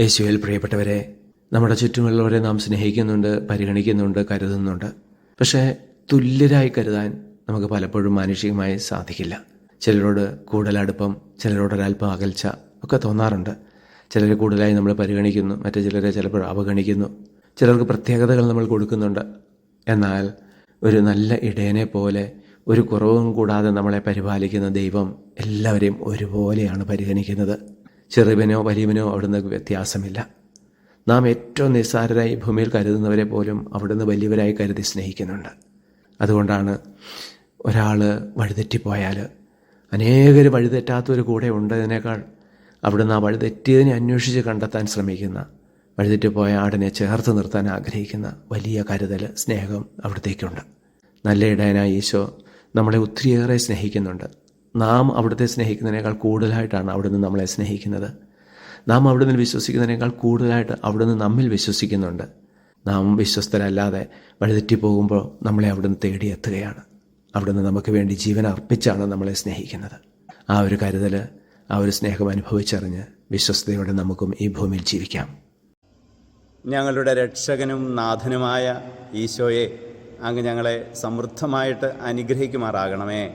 യേശുവിൽ പ്രിയപ്പെട്ടവരെ നമ്മുടെ ചുറ്റുമുള്ളവരെ നാം സ്നേഹിക്കുന്നുണ്ട് പരിഗണിക്കുന്നുണ്ട് കരുതുന്നുണ്ട്. പക്ഷേ തുല്യരായി കരുതാൻ നമുക്ക് പലപ്പോഴും മാനുഷികമായി സാധിക്കില്ല. ചിലരോട് കൂടുതൽ അടുപ്പം ചിലരോട് ഒരല്പം അകൽച്ച ഒക്കെ തോന്നാറുണ്ട്. ചിലരെ കൂടുതലായി നമ്മൾ പരിഗണിക്കുന്നു മറ്റു ചിലരെ ചിലപ്പോൾ അവഗണിക്കുന്നു. ചിലർക്ക് പ്രത്യേകതകൾ നമ്മൾ കൊടുക്കുന്നുണ്ട്. എന്നാൽ ഒരു നല്ല ഇടയനെ പോലെ ഒരു കുറവും കൂടാതെ നമ്മളെ പരിപാലിക്കുന്ന ദൈവം എല്ലാവരെയും ഒരുപോലെയാണ് പരിഗണിക്കുന്നത്. ചെറുവനോ വലിയവനോ അവിടുന്ന് വ്യത്യാസമില്ല. നാം ഏറ്റവും നിസ്സാരരായി ഭൂമിയിൽ കരുതുന്നവരെ പോലും അവിടുന്ന് വലിയവരായി കരുതി സ്നേഹിക്കുന്നുണ്ട്. അതുകൊണ്ടാണ് ഒരാൾ വഴിതെറ്റിപ്പോയാൽ അനേകർ വഴിതെറ്റാത്തവർ കൂടെ ഉണ്ടതിനേക്കാൾ അവിടുന്ന് ആ വഴിതെറ്റിയതിനെ അന്വേഷിച്ച് കണ്ടെത്താൻ ശ്രമിക്കുന്ന വഴിതെറ്റിപ്പോയ ആടിനെ ചേർത്ത് നിർത്താൻ ആഗ്രഹിക്കുന്ന വലിയ കരുതൽ സ്നേഹം അവിടത്തേക്കുണ്ട്. നല്ല ഇടയനായ ഈശോ നമ്മളെ ഒത്തിരിയേറെ സ്നേഹിക്കുന്നുണ്ട്. നാം അവിടുത്തെ സ്നേഹിക്കുന്നതിനേക്കാൾ കൂടുതലായിട്ടാണ് അവിടുന്ന് നമ്മളെ സ്നേഹിക്കുന്നത്. നാം അവിടുന്ന് വിശ്വസിക്കുന്നതിനേക്കാൾ കൂടുതലായിട്ട് അവിടുന്ന് നമ്മിൽ വിശ്വസിക്കുന്നുണ്ട്. നാം വിശ്വസ്തരല്ലാതെ വഴിതെറ്റി പോകുമ്പോൾ നമ്മളെ അവിടുന്ന് തേടിയെത്തുകയാണ്. അവിടുന്ന് നമുക്ക് വേണ്ടി ജീവൻ അർപ്പിച്ചാണ് നമ്മളെ സ്നേഹിക്കുന്നത്. ആ ഒരു കരുതൽ ആ ഒരു സ്നേഹം അനുഭവിച്ചറിഞ്ഞ് വിശ്വസ്തയോടെ നമുക്കും ഈ ഭൂമിയിൽ ജീവിക്കാം. ഞങ്ങളുടെ രക്ഷകനും നാഥനുമായ ഈശോയെ അങ്ങ് ഞങ്ങളെ സമൃദ്ധമായിട്ട് അനുഗ്രഹിക്കുമാറാകണമേ.